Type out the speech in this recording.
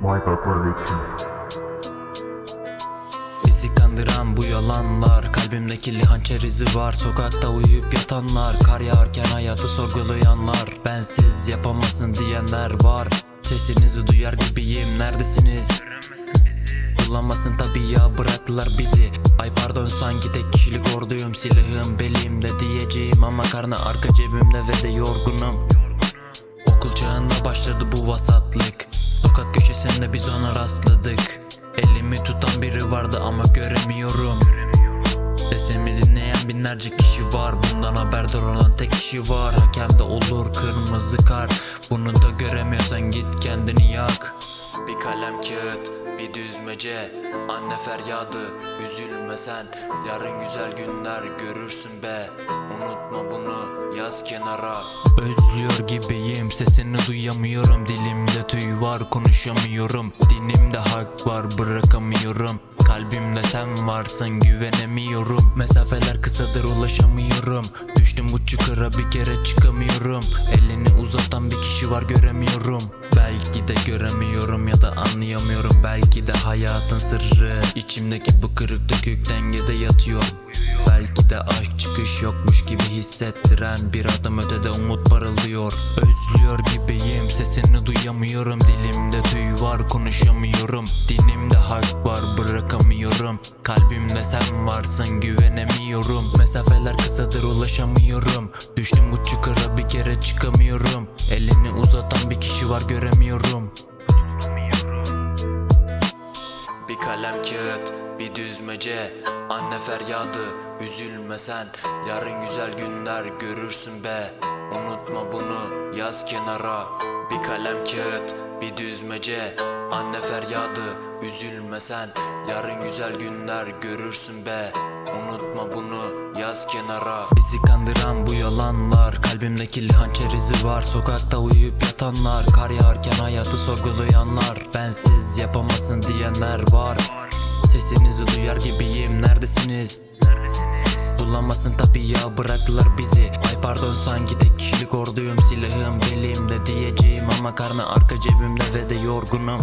Michael Production. Kandıran bu yalanlar Kalbimdeki hançer izi var. Sokakta uyuyup yatanlar Kar yağarken hayatı sorgulayanlar. Bensiz yapamazsın diyenler var. Sesinizi duyar gibiyim neredesiniz? Bulamazsın tabi ya bıraktılar bizi. Ay pardon sanki tek kişilik orduyum. Silahım belimde diyeceğim ama karnı arka cebimde ve de yorgunum. Okul çağında başladı bu vasatlık Sokak köşesinde biz ona rastladık. Elimi tutan biri vardı ama göremiyorum. Sesimi dinleyen binlerce kişi var. Bundan haberdar olan tek kişi var. Hakemde olur kırmızı kar Bunu da göremiyorsan git kendini yak. Bir kalem kağıt bir düzmece Anne feryadı üzülme sen. Yarın güzel günler görürsün be. Unutma bunu yaz kenara. Özlüyor gibiyim sesini duyamıyorum. Dilimde tüy var konuşamıyorum. Dinimde hak var bırakamıyorum. Kalbimde sen varsın güvenemiyorum. Mesafeler kısadır ulaşamıyorum Düştüm bu çukura bir kere çıkamıyorum. Elini uzatan bir kişi var göremiyorum. Belki de göremiyorum ya da anlayamıyorum. Belki de hayatın sırrı. İçimdeki bu kırık dökük dengede yatıyor Belki de aşk çıkış yokmuş gibi hissettiren Bir adım ötede umut parıldıyor. Özlüyor gibiyim sesini duyamıyorum. Dilimde tüy var konuşamıyorum. Dinimde hak var bırakamıyorum. Kalbimde sen varsın güvenemiyorum. Mesafeler kısadır ulaşamıyorum. Düştüm bu çukura bir kere çıkamıyorum. Elini uzatan bir kişi var göremiyorum. Bir kalem kağıt, bir düzmece. Anne feryadı, üzülme sen Yarın güzel günler görürsün be. Unutma bunu, yaz kenara. Bir kalem kağıt, bir düzmece. Anne feryadı, üzülme sen Yarın güzel günler görürsün be. Unutma bunu, yaz kenara. Bizi kandıran bu yalanlar Kalbimdeki hançer izi var. Sokakta uyuyup yatanlar Kar yağarken hayatı sorgulayanlar. Bensiz yapamazsın diyenler var. Sesinizi duyar gibiyim neredesiniz? Bulamazsın tabi ya bıraktılar bizi. Ay pardon sanki tek kişilik orduyum Silahım belimde diyeceğim ama karnı arka cebimde ve de yorgunum